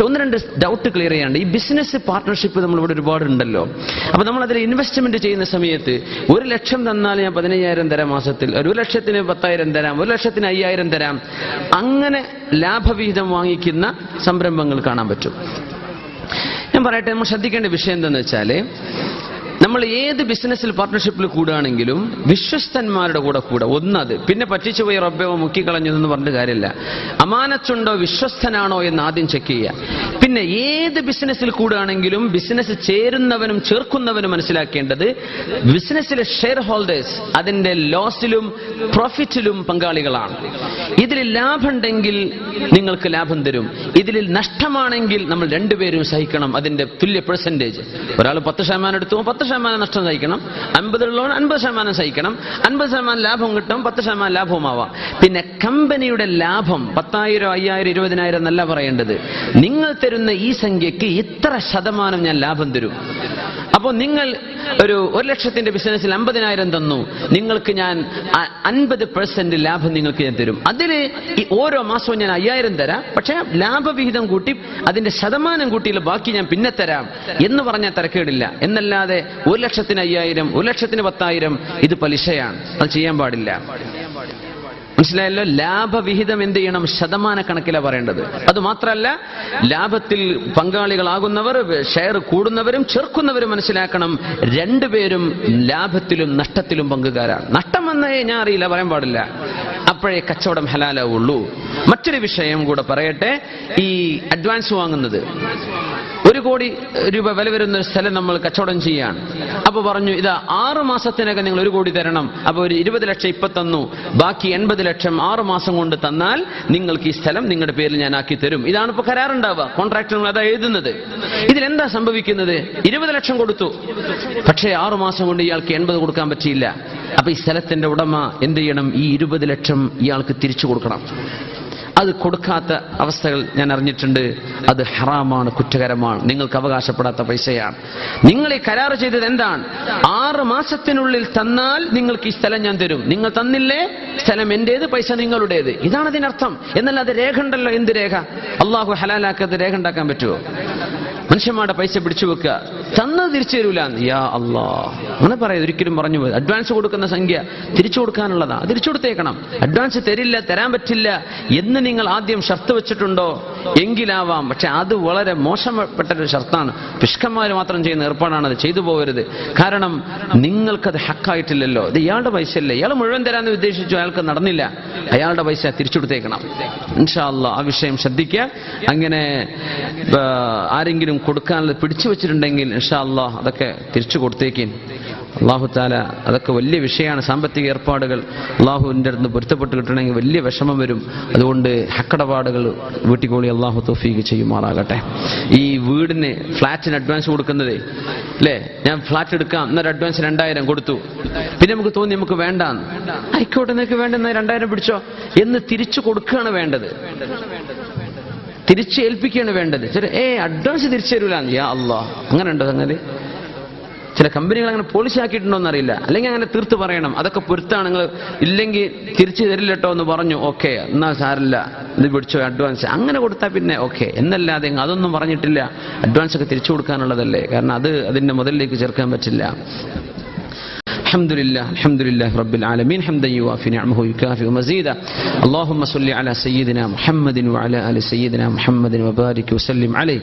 പക്ഷെ ഒന്ന് രണ്ട് ഡൗട്ട് ക്ലിയർ ചെയ്യാണ്ട് ഈ ബിസിനസ് പാർട്ട്ണർഷിപ്പ് ഒരുപാട് ഉണ്ടല്ലോ അപ്പൊ നമ്മൾ അതിൽ ഇൻവെസ്റ്റ്മെന്റ് ചെയ്യുന്ന സമയത്ത് ഒരു ലക്ഷം തന്നാൽ ഞാൻ പതിനയ്യായിരം തരാം മാസത്തിൽ ഒരു ലക്ഷത്തിന് പത്തായിരം തരാം ഒരു ലക്ഷത്തിന് അയ്യായിരം തരാം. അങ്ങനെ ലാഭവിഹിതം വാങ്ങിക്കുന്ന സംരംഭങ്ങൾ കാണാൻ പറ്റും. ഞാൻ പറയട്ടെ നമ്മൾ ശ്രദ്ധിക്കേണ്ട വിഷയം എന്താണെന്ന് വെച്ചാൽ നമ്മൾ ഏത് ബിസിനസ്സിൽ പാർട്ട്ണർഷിപ്പിൽ കൂടുകയാണെങ്കിലും വിശ്വസ്തന്മാരുടെ കൂടെ കൂടെ ഒന്നത്. പിന്നെ പറ്റിച്ചു പോയി റബ്ബയോ മുക്കിക്കളഞ്ഞു എന്ന് പറഞ്ഞിട്ട് കാര്യമില്ല. അമാനത്തുണ്ടോ വിശ്വസ്തനാണോ എന്ന് ആദ്യം ചെക്ക് ചെയ്യുക. പിന്നെ ഏത് ബിസിനസ്സിൽ കൂടുകയാണെങ്കിലും ബിസിനസ് ചേരുന്നവനും ചേർക്കുന്നവനും മനസ്സിലാക്കേണ്ടത് ബിസിനസ്സിലെ ഷെയർ ഹോൾഡേഴ്സ് അതിന്റെ ലോസിലും പ്രോഫിറ്റിലും പങ്കാളികളാണ്. ഇതിൽ ലാഭമുണ്ടെങ്കിൽ നിങ്ങൾക്ക് ലാഭം തരും. ഇതിൽ നഷ്ടമാണെങ്കിൽ നമ്മൾ രണ്ടുപേരും സഹിക്കണം അതിന്റെ തുല്യ പെർസെന്റേജ് ഒരാൾ പത്ത് ശതമാനം എടുത്തു പത്ത് ശതമാനം നഷ്ടം സഹിക്കണം. അൻപതുള്ളവൻ അൻപത് ശതമാനം സഹിക്കണം. അൻപത് ശതമാനം ലാഭം കിട്ടും പത്ത് ശതമാനം ലാഭവുമാവാം പിന്നെ കമ്പനിയുടെ ലാഭം പത്തായിരം അയ്യായിരം ഇരുപതിനായിരം എന്നല്ല പറയേണ്ടത്. നിങ്ങൾ തരുന്ന ഈ സംഖ്യയ്ക്ക് ഇത്ര ശതമാനം ഞാൻ ലാഭം തരും. അപ്പോൾ നിങ്ങൾ ഒരു ഒരു ലക്ഷത്തിന്റെ ബിസിനസ്സിൽ അമ്പതിനായിരം തന്നു. നിങ്ങൾക്ക് ഞാൻ അൻപത് പെർസെന്റ് ലാഭം നിങ്ങൾക്ക് ഞാൻ തരും. അതിൽ ഓരോ മാസവും ഞാൻ അയ്യായിരം തരാം. പക്ഷേ ലാഭവിഹിതം കൂട്ടി അതിന്റെ ശതമാനം കൂട്ടിയില്ല ബാക്കി ഞാൻ പിന്നെ തരാം എന്ന് പറഞ്ഞാൽ തിരക്കേടില്ല. എന്നല്ലാതെ ഒരു ലക്ഷത്തിന് അയ്യായിരം ഒരു ലക്ഷത്തിന് പത്തായിരം ഇത് പലിശയാണ്. അത് ചെയ്യാൻ പാടില്ല. മനസ്സിലായല്ലോ? ലാഭവിഹിതം എന്ത് ചെയ്യണം? ശതമാന കണക്കിലാണ് പറയേണ്ടത്. അത് മാത്രമല്ല ലാഭത്തിൽ പങ്കാളികളാകുന്നവർ ഷെയർ കൂടുന്നവരും ചെറുക്കുന്നവരും മനസ്സിലാക്കണം രണ്ടുപേരും ലാഭത്തിലും നഷ്ടത്തിലും പങ്കുകാരാണ്. നഷ്ടം വന്നേ ഞാൻ അറിയില്ല പറയാൻ പാടില്ല. അപ്പോഴേ കച്ചവടം ഹലാലാവുള്ളൂ. മറ്റൊരു വിഷയം കൂടെ പറയട്ടെ. ഈ അഡ്വാൻസ് വാങ്ങുന്നത്. ഒരു കോടി രൂപ വില വരുന്ന ഒരു സ്ഥലം നമ്മൾ കച്ചവടം ചെയ്യാണ്. അപ്പൊ പറഞ്ഞു ഇതാ ആറ് മാസത്തിനകം നിങ്ങൾ ഒരു കോടി തരണം. അപ്പൊ ഒരു ഇരുപത് ലക്ഷം ഇപ്പൊ തന്നു. ബാക്കി എൺപത് ലക്ഷം ആറ് മാസം കൊണ്ട് തന്നാൽ നിങ്ങൾക്ക് ഈ സ്ഥലം നിങ്ങളുടെ പേരിൽ ഞാൻ ആക്കി തരും. ഇതാണ് ഇപ്പൊ കരാറുണ്ടാവുക. കോൺട്രാക്ടർ അതാ എഴുതുന്നത്. ഇതിലെന്താ സംഭവിക്കുന്നത്? ഇരുപത് ലക്ഷം കൊടുത്തു. പക്ഷേ ആറു മാസം കൊണ്ട് ഇയാൾക്ക് എൺപത് കൊടുക്കാൻ പറ്റിയില്ല. അപ്പൊ ഈ സ്ഥലത്തിന്റെ ഉടമ എന്ത് ചെയ്യണം? ഈ ഇരുപത് ലക്ഷം ഇയാൾക്ക് തിരിച്ചു കൊടുക്കണം. അത് കൊടുക്കാത്ത അവസ്ഥകൾ ഞാൻ അറിഞ്ഞിട്ടുണ്ട്. അത് ഹറാമാണ് കുറ്റകരമാണ്. നിങ്ങൾക്ക് അവകാശപ്പെടാത്ത പൈസയാണ്. നിങ്ങൾ ഈ കരാർ ചെയ്തത് എന്താണ്? ആറ് മാസത്തിനുള്ളിൽ തന്നാൽ നിങ്ങൾക്ക് ഈ സ്ഥലം ഞാൻ തരും. നിങ്ങൾ തന്നില്ലേ? സ്ഥലം എന്റേത് പൈസ നിങ്ങളുടേത്. ഇതാണ് അതിനർത്ഥം. എന്നല്ല അത് രേഖ ഉണ്ടല്ലോ. എന്ത് രേഖ? അള്ളാഹു ഹലാലാക്കത് രേഖ ഉണ്ടാക്കാൻ പറ്റുമോ മനുഷ്യന്മാരുടെ പൈസ പിടിച്ചു വെക്കുക. തന്നത് തിരിച്ചു തരൂല യാ അല്ലാ അങ്ങനെ പറയാം. ഒരിക്കലും പറഞ്ഞു പോയി. അഡ്വാൻസ് കൊടുക്കുന്ന സംഖ്യ തിരിച്ചു കൊടുക്കാനുള്ളതാ. തിരിച്ചു കൊടുത്തേക്കണം. അഡ്വാൻസ് തരില്ല തരാൻ പറ്റില്ല എന്ന് നിങ്ങൾ ആദ്യം ഷർത്ത് വെച്ചിട്ടുണ്ടോ? എങ്കിലാവാം. പക്ഷെ അത് വളരെ മോശപ്പെട്ട ഒരു ഷർത്താണ്. പിഷ്കന്മാർ മാത്രം ചെയ്യുന്ന ഏർപ്പാടാണ്. അത് ചെയ്തു പോകരുത്. കാരണം നിങ്ങൾക്കത് ഹക്കായിട്ടില്ലല്ലോ. ഇത് ഇയാളുടെ പൈസ അല്ലേ ഇയാൾ മുഴുവൻ തരാമെന്ന് ഉദ്ദേശിച്ചു. അയാൾക്ക് നടന്നില്ല. അയാളുടെ പൈസ തിരിച്ചു കൊടുത്തേക്കണം. ഇൻഷാ അല്ലാ ആ വിഷയം ശ്രദ്ധിക്കുക. അങ്ങനെ ആരെങ്കിലും കൊടുക്കാനുള്ളത് പിടിച്ചു വെച്ചിട്ടുണ്ടെങ്കിൽ ഇൻഷാ അല്ലാ അതൊക്കെ തിരിച്ചു കൊടുത്തേക്കിൻ അള്ളാഹു താല അതൊക്കെ വലിയ വിഷയമാണ്. സാമ്പത്തിക ഏർപ്പാടുകൾ അള്ളാഹുവിന്റെ അടുത്ത് പൊരുത്തപ്പെട്ട് കിട്ടണമെങ്കിൽ വലിയ വിഷമം വരും. അതുകൊണ്ട് ഹക്കടപാടുകൾ വീട്ടിക്കോളി. അള്ളാഹു തോഫീക്ക് ചെയ്യുമാറാകട്ടെ. ഈ വീടിന് ഫ്ലാറ്റിന് അഡ്വാൻസ് കൊടുക്കുന്നത് അല്ലേ? ഞാൻ ഫ്ലാറ്റ് എടുക്കാം. എന്നൊരു അഡ്വാൻസ് രണ്ടായിരം കൊടുത്തു. പിന്നെ നമുക്ക് തോന്നി നമുക്ക് വേണ്ട ആയിക്കോട്ടെ നിങ്ങൾക്ക് വേണ്ടെന്ന രണ്ടായിരം പിടിച്ചോ. എന്ന് തിരിച്ചു കൊടുക്കുകയാണ് വേണ്ടത്. തിരിച്ച് ഏൽപ്പിക്കുകയാണ് വേണ്ടത്. ചില ഏ അഡ്വാൻസ് തിരിച്ചു തരൂല യാ അല്ലാ അങ്ങനെ ഉണ്ടോ സംഗതി? ചില കമ്പനികൾ അങ്ങനെ പോളിസി ആക്കിയിട്ടുണ്ടോ എന്നറിയില്ല അല്ലെങ്കിൽ അങ്ങനെ തീർത്ത് പറയണം. അതൊക്കെ പൊരുത്താണ്. നിങ്ങൾ ഇല്ലെങ്കിൽ തിരിച്ചു തരില്ലട്ടോ എന്ന് പറഞ്ഞു ഓക്കെ എന്നാ സാരില്ല. ഇത് പിടിച്ചോ അഡ്വാൻസ് അങ്ങനെ കൊടുത്താൽ പിന്നെ ഓക്കെ. എന്നല്ലാതെ അതൊന്നും പറഞ്ഞിട്ടില്ല. അഡ്വാൻസ് ഒക്കെ തിരിച്ചു കൊടുക്കാനുള്ളതല്ലേ. കാരണം അത് അതിന്റെ മുതലിലേക്ക് ചേർക്കാൻ പറ്റില്ല. الحمد لله الحمد لله رب العالمين حمدا يوافي نعمه ويكافئ مزيدا. اللهم صل على سيدنا محمد وعلى آل سيدنا محمد وبارك وسلم عليه.